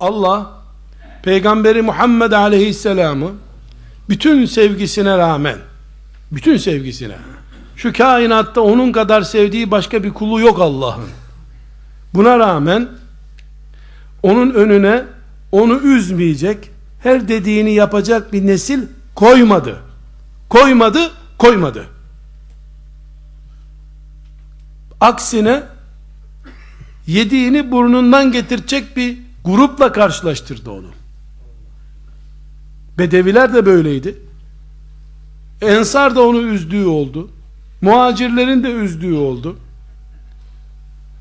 Allah Peygamberi Muhammed Aleyhisselam'ı bütün sevgisine rağmen bütün sevgisine şu kainatta onun kadar sevdiği başka bir kulu yok Allah'ın. Buna rağmen onun önüne onu üzmeyecek, her dediğini yapacak bir nesil koymadı. Koymadı, koymadı. Aksine yediğini burnundan getirecek bir grupla karşılaştırdı onu. Bedeviler de böyleydi. Ensar da onu üzdüğü oldu. Muhacirlerin de üzdüğü oldu.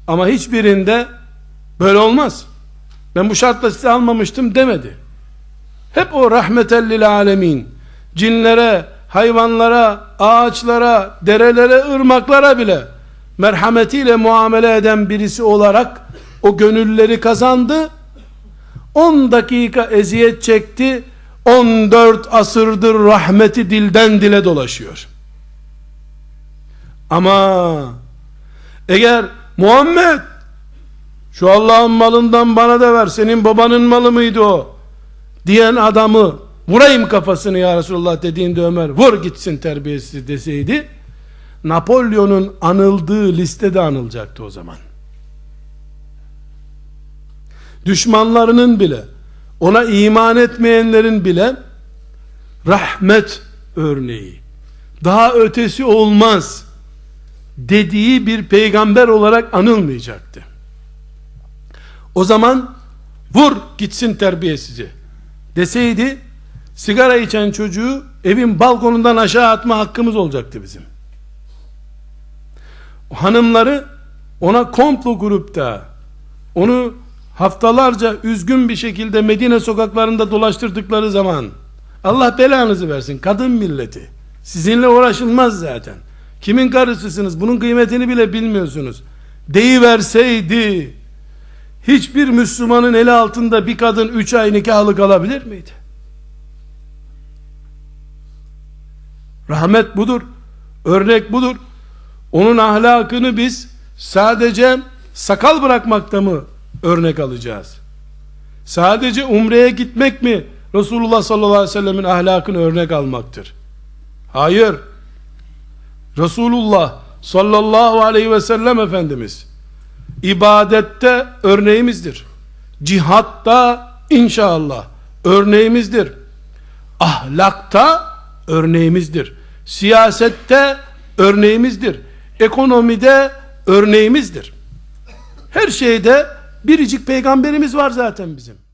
Ama hiçbirinde böyle olmaz. Ben bu şartla sizi almamıştım demedi. Hep o rahmetellil alemin. Cinlere, hayvanlara, ağaçlara, derelere, ırmaklara bile merhametiyle muamele eden birisi olarak o gönülleri kazandı. 10 dakika eziyet çekti. 14 asırdır rahmeti dilden dile dolaşıyor. Ama eğer Muhammed şu Allah'ın malından bana da ver senin babanın malı mıydı o diyen adamı vurayım kafasını ya Resulullah dediğinde Ömer vur gitsin terbiyesiz deseydi Napolyon'un anıldığı listede anılacaktı o zaman. Düşmanlarının bile ona iman etmeyenlerin bile rahmet örneği daha ötesi olmaz dediği bir peygamber olarak anılmayacaktı. O zaman vur gitsin terbiyesizi deseydi sigara içen çocuğu evin balkonundan aşağı atma hakkımız olacaktı bizim. Hanımları ona komplo grupta onu haftalarca üzgün bir şekilde Medine sokaklarında dolaştırdıkları zaman Allah belanızı versin kadın milleti sizinle uğraşılmaz zaten kimin karısısınız bunun kıymetini bile bilmiyorsunuz deyiverseydi hiçbir Müslümanın eli altında bir kadın üç ay nikahlı kalabilir miydi? Rahmet budur. Örnek budur. Onun ahlakını biz sadece sakal bırakmakta mı örnek alacağız? Sadece umreye gitmek mi Resulullah sallallahu aleyhi ve sellemin ahlakını örnek almaktır? Hayır. Resulullah sallallahu aleyhi ve sellem Efendimiz ibadette örneğimizdir. Cihatta inşallah örneğimizdir. Ahlakta örneğimizdir. Siyasette örneğimizdir. Ekonomide örneğimizdir. Her şeyde biricik peygamberimiz var zaten bizim.